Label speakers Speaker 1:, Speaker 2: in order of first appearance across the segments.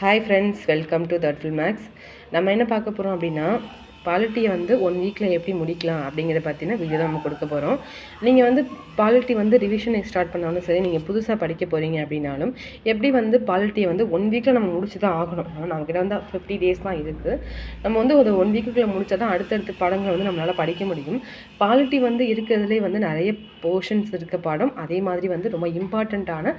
Speaker 1: Hi friends welcome to தட்ஃபுல் மேக்ஸ் நம்ம என்ன பார்க்க போகிறோம் அப்படின்னா பாலிட்டியை வந்து ஒன் வீக்கில் எப்படி முடிக்கலாம் அப்படிங்கிறத பார்த்தீங்கன்னா வீடியோ தான் நம்ம கொடுக்க போகிறோம் நீங்கள் வந்து பாலிட்டி வந்து ரிவிஷன் ஸ்டார்ட் பண்ணாலும் சரி நீங்கள் புதுசாக படிக்க போகிறீங்க அப்படின்னாலும் எப்படி வந்து பாலிட்டியை வந்து ஒன் வீக்கில் நம்ம முடிச்சு தான் ஆகணும்? ஆனால் நம்மக்கிட்ட வந்து ஃபிஃப்டி டேஸ் தான் இருக்குது நம்ம வந்து ஒரு ஒன் வீக்குள்ளே முடிச்சா தான் அடுத்தடுத்த பாடங்களை வந்து நம்மளால் படிக்க முடியும். பாலிட்டி வந்து இருக்கிறதுலே வந்து நிறைய போர்ஷன்ஸ் இருக்க பாடம். அதே மாதிரி வந்து ரொம்ப இம்பார்ட்டண்ட்டான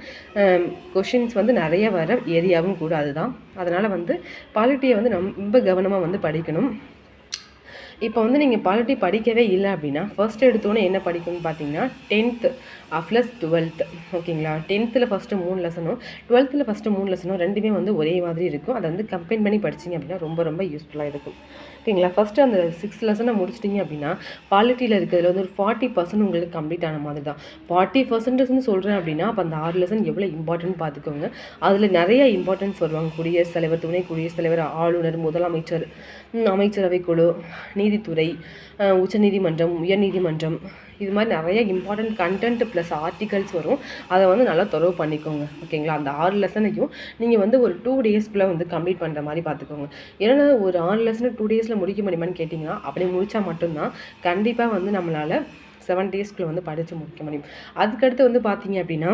Speaker 1: கொஷின்ஸ் வந்து நிறைய வர ஏரியாவும் கூட அதுதான். அதனால் வந்து பாலிட்டியை வந்து ரொம்ப கவனமாக வந்து படிக்கணும். இப்போ வந்து நீங்கள் பாலிட்டி படிக்கவே இல்லை அப்படின்னா ஃபர்ஸ்ட் எடுத்தோன்னே என்ன படிக்கணும்னு பார்த்தீங்கன்னா டென்த்து ப்ளஸ் டுவெல்த் ஓகேங்களா? டென்த்தில் ஃபஸ்ட்டு மூணு லெசனும் டுவெல்த்தில் ஃபஸ்ட்டு மூணு லெசனும் ரெண்டுமே வந்து ஒரே மாதிரி இருக்கும். அதை வந்து கம்பைன் பண்ணி படிச்சிங்க அப்படின்னா ரொம்ப ரொம்ப யூஸ்ஃபுல்லாக இருக்கும். ஓகேங்களா? ஃபஸ்ட்டு அந்த சிக்ஸ் லெசனை முடிச்சிட்டிங்க அப்படின்னா பாலிட்டியில் இருக்கிறதுல வந்து ஒரு ஃபார்ட்டி பர்சன்ட் உங்களுக்கு கம்ப்ளீட் ஆன மாதிரி தான். ஃபார்ட்டி பர்சன்டேஜ்னு சொல்கிறேன் அப்படின்னா அப்போ அந்த ஆறு லெசன் எவ்வளோ இம்பார்ட்டன்ட் பார்த்துக்கோங்க அதில் நிறைய இம்பார்ட்டன்ஸ் வருவாங்க. குடியரசுத் தலைவர் துணை குடியரசுத் தலைவர் ஆளுநர் முதலமைச்சர் அமைச்சரவை குழு நீதித்துறை உச்சநீதிமன்றம் உயர்நீதிமன்றம் இது மாதிரி நிறைய இம்பார்ட்டண்ட் கண்டென்ட் ப்ளஸ் ஆர்டிகல்ஸ் வரும். அதை வந்து நல்லா தொடர்பு பண்ணிக்கோங்க. ஓகேங்களா அந்த ஆறு லெசனையும் நீங்கள் வந்து ஒரு டூ டேஸ்க்குள்ளே வந்து கம்ப்ளீட் பண்ணுற மாதிரி பார்த்துக்கோங்க. ஏன்னா ஒரு ஆறு லெசனை டூ டேஸில் முடிக்க முடியுமான்னு கேட்டிங்கன்னா அப்படி முடித்தா மட்டும்தான் கண்டிப்பாக வந்து நம்மளால் செவன் டேஸ்க்குள்ளே வந்து படித்து முடிக்க முடியும். அதுக்கடுத்து வந்து பார்த்தீங்க அப்படின்னா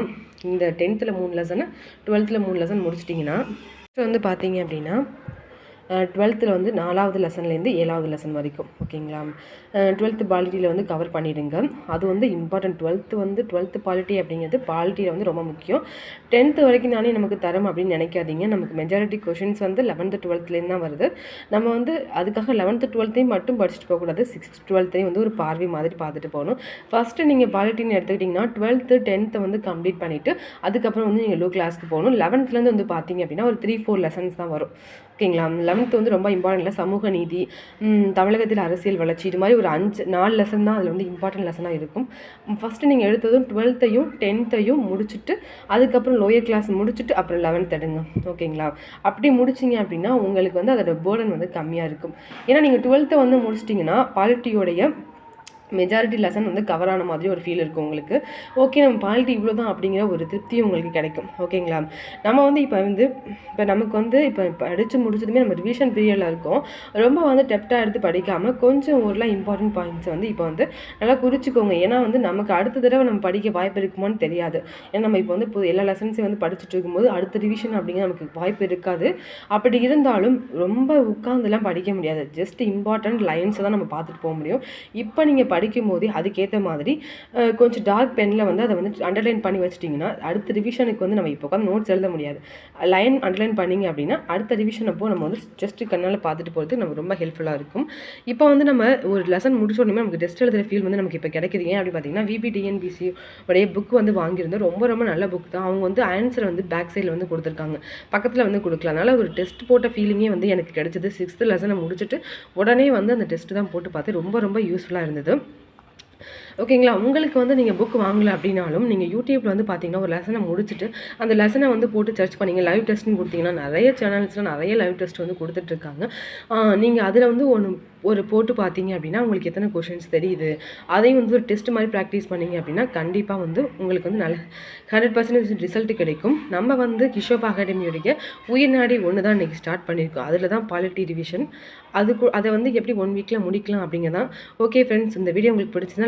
Speaker 1: இந்த டென்த்தில் மூணு லெசனை டுவெல்த்தில் மூணு லெசன் முடிச்சிட்டிங்கன்னா வந்து பார்த்தீங்க அப்படின்னா டுவெல்த்தில் வந்து நாலாவது லெசன்லேருந்து ஏழாவது லெசன் வரைக்கும் ஓகேங்களா டுவெல்த்து பாலிட்டியில் வந்து கவர் பண்ணிவிடுங்க அது வந்து இம்பார்ட்டன்ட் டுவெல்த்து வந்து டுவெல்த்து பாலிட்டி அப்படிங்கிறது பாலிட்டியில் வந்து ரொம்ப முக்கியம். டென்த்து வரைக்கும் தானே நமக்கு தரம் அப்படின்னு நினைக்காதீங்க. நமக்கு மெஜாரிட்டி கொஷின்ஸ் வந்து லெவன்த்து டுவெல்த்துலேருந்து தான் வருது. நம்ம வந்து அதுக்காக லெவன்த்து டுவெல்த்தையும் மட்டும் படிச்சுட்டு போகக்கூடாது சிக்ஸ்த் டுவெல்த்தையும் வந்து ஒரு பார்வை மாதிரி பார்த்துட்டு போகணும். ஃபஸ்ட்டு நீங்கள் பாலிட்டின்னு எடுத்துக்கிட்டிங்கன்னா டுவெல்த்து டென்த்தை வந்து கம்ப்ளீட் பண்ணிவிட்டு அதுக்கப்புறம் வந்து நீங்கள் லோ கிளாஸ்க்கு போகணும். லெவன்த்துலேருந்து வந்து பார்த்தீங்க அப்படின்னா ஒரு த்ரீ ஃபோர் லெசன்ஸ் தான் வரும். ஓகேங்களா லெவன்த்து வந்து ரொம்ப இம்பார்ட்டன்ட் இல்லை. சமூக நீதி தமிழகத்தில் அரசியல் வளர்ச்சி இது மாதிரி ஒரு அஞ்சு நாலு லெசன் தான் அதில் வந்து இம்பார்ட்டன்ட் லெசனாக இருக்கும். ஃபஸ்ட்டு நீங்கள் எடுத்ததும் டுவெல்த்தையும் டென்த்தையும் முடிச்சுட்டு அதுக்கப்புறம் லோயர் கிளாஸ் முடிச்சுட்டு அப்புறம் லெவன்த் எடுங்க. ஓகேங்களா அப்படி முடிச்சிங்க அப்படின்னா உங்களுக்கு வந்து அதோட பேர்டன் வந்து கம்மியாக இருக்கும். ஏன்னா நீங்கள் டுவெல்த்தை வந்து முடிச்சிட்டிங்கன்னா பாலிட்டியோடைய மெஜாரிட்டி லெசன் வந்து கவர் ஆன மாதிரி ஒரு ஃபீல் இருக்கும் உங்களுக்கு. ஓகே நம்ம பாலிட்டி இவ்வளோ தான் அப்படிங்கிற ஒரு திருப்தி உங்களுக்கு கிடைக்கும். ஓகேங்களா நம்ம வந்து இப்போ வந்து இப்போ நமக்கு வந்து இப்போ படித்து முடிச்சதுமே நம்ம ரிவிஷன் பீரியடில் இருக்கோம். ரொம்ப வந்து டெப்டாக எடுத்து படிக்காமல் கொஞ்சம் ஒருலாம் இம்பார்ட்டன்ட் பாயிண்ட்ஸ் வந்து இப்போ வந்து நல்லா குறிச்சிக்கோங்க. ஏன்னா வந்து நமக்கு அடுத்த தடவை நம்ம படிக்க வாய்ப்பு இருக்குமோன்னு தெரியாது. ஏன்னா நம்ம இப்போ வந்து இப்போ எல்லா லெசன்ஸையும் வந்து படிச்சுட்டு இருக்கும்போது அடுத்த ரிவிஷன் அப்படிங்கிற நமக்கு வாய்ப்பு இருக்காது. அப்படி இருந்தாலும் ரொம்ப உட்காந்துலாம் படிக்க முடியாது. ஜஸ்ட் இம்பார்ட்டன்ட் லைன்ஸை தான் நம்ம பார்த்துட்டு போக முடியும். இப்போ நீங்கள் படிக்கும் போதே அதுக்கேற்ற மாதிரி கொஞ்சம் டார்க் பெனில் வந்து அதை வந்து அண்டர்லைன் பண்ணி வச்சிட்டிங்கன்னா அடுத்த ரிவிஷனுக்கு வந்து நம்ம இப்போ உட்காந்து நோட்ஸ் எழுத முடியாது. லைன் அண்டர்லைன் பண்ணிங்க அப்படின்னா அடுத்த ரிவிஷன் அப்போ நம்ம வந்து ஜஸ்ட் கண்ணால் பார்த்துட்டு போகிறதுக்கு நம்ம ரொம்ப ஹெல்ப்ஃபுல்லாக இருக்கும். இப்போ வந்து நம்ம ஒரு லெசன் முடிச்ச உடனே நமக்கு டெஸ்ட் எழுதுகிற ஃபீல் வந்து நமக்கு இப்போ கிடைக்குது. ஏன் அப்படி பார்த்தீங்கன்னா விபிடிஎன்பிசி உடைய புக் வந்து வாங்கியிருந்தோம். ரொம்ப ரொம்ப நல்ல புக் தான். அவங்க வந்து ஆன்சர் வந்து பேக் சைடில் வந்து கொடுத்துருக்காங்க. பக்கத்தில் வந்து கொடுக்கலாம் அதனால் ஒரு டெஸ்ட் போட்ட ஃபீலிங்கே வந்து எனக்கு கிடைச்சது. சிக்ஸ்த்து லெசனை முடிச்சுட்டு உடனே வந்து அந்த டெஸ்ட் தான் போட்டு பார்த்து ரொம்ப ரொம்ப யூஸ்ஃபுல்லாக இருந்தது. ஓகேங்களா? உங்களுக்கு வந்து நீங்கள் புக் வாங்கலை அப்படின்னாலும் நீங்கள் யூடியூப்பில் வந்து பார்த்தீங்கன்னா ஒரு லெசனை முடிச்சுட்டு அந்த லெசனை வந்து போட்டு சர்ச் பண்ணிங்க. லைவ் டெஸ்ட்னு கொடுத்தீங்கன்னா நிறைய சேனல்ஸில் நிறைய லைவ் டெஸ்ட் வந்து கொடுத்துட்ருக்காங்க நீங்கள் அதில் வந்து ஒன்று ஒரு போட்டு பார்த்தீங்க அப்படின்னா உங்களுக்கு எத்தனை கொஷின்ஸ் தெரியுது? அதையும் வந்து ஒரு டெஸ்ட் மாதிரி ப்ராக்டிஸ் பண்ணிங்க அப்படின்னா கண்டிப்பாக வந்து உங்களுக்கு வந்து நல்ல ஹண்ட்ரட் பர்சன்டேஜ் ரிசல்ட் கிடைக்கும். நம்ம வந்து கிஷோப் அகாடமியுடைய உயிர்நாடி ஒன்று தான் இன்றைக்கி ஸ்டார்ட் பண்ணியிருக்கோம். அதில் தான் பாலிட்டி டிவிஷன் அதுக்கு அதை வந்து எப்படி ஒன் வீக்கில் முடிக்கலாம் அப்படிங்கிறதான் ஓகே ஃப்ரெண்ட்ஸ் இந்த வீடியோ உங்களுக்கு பிடிச்சிருந்தா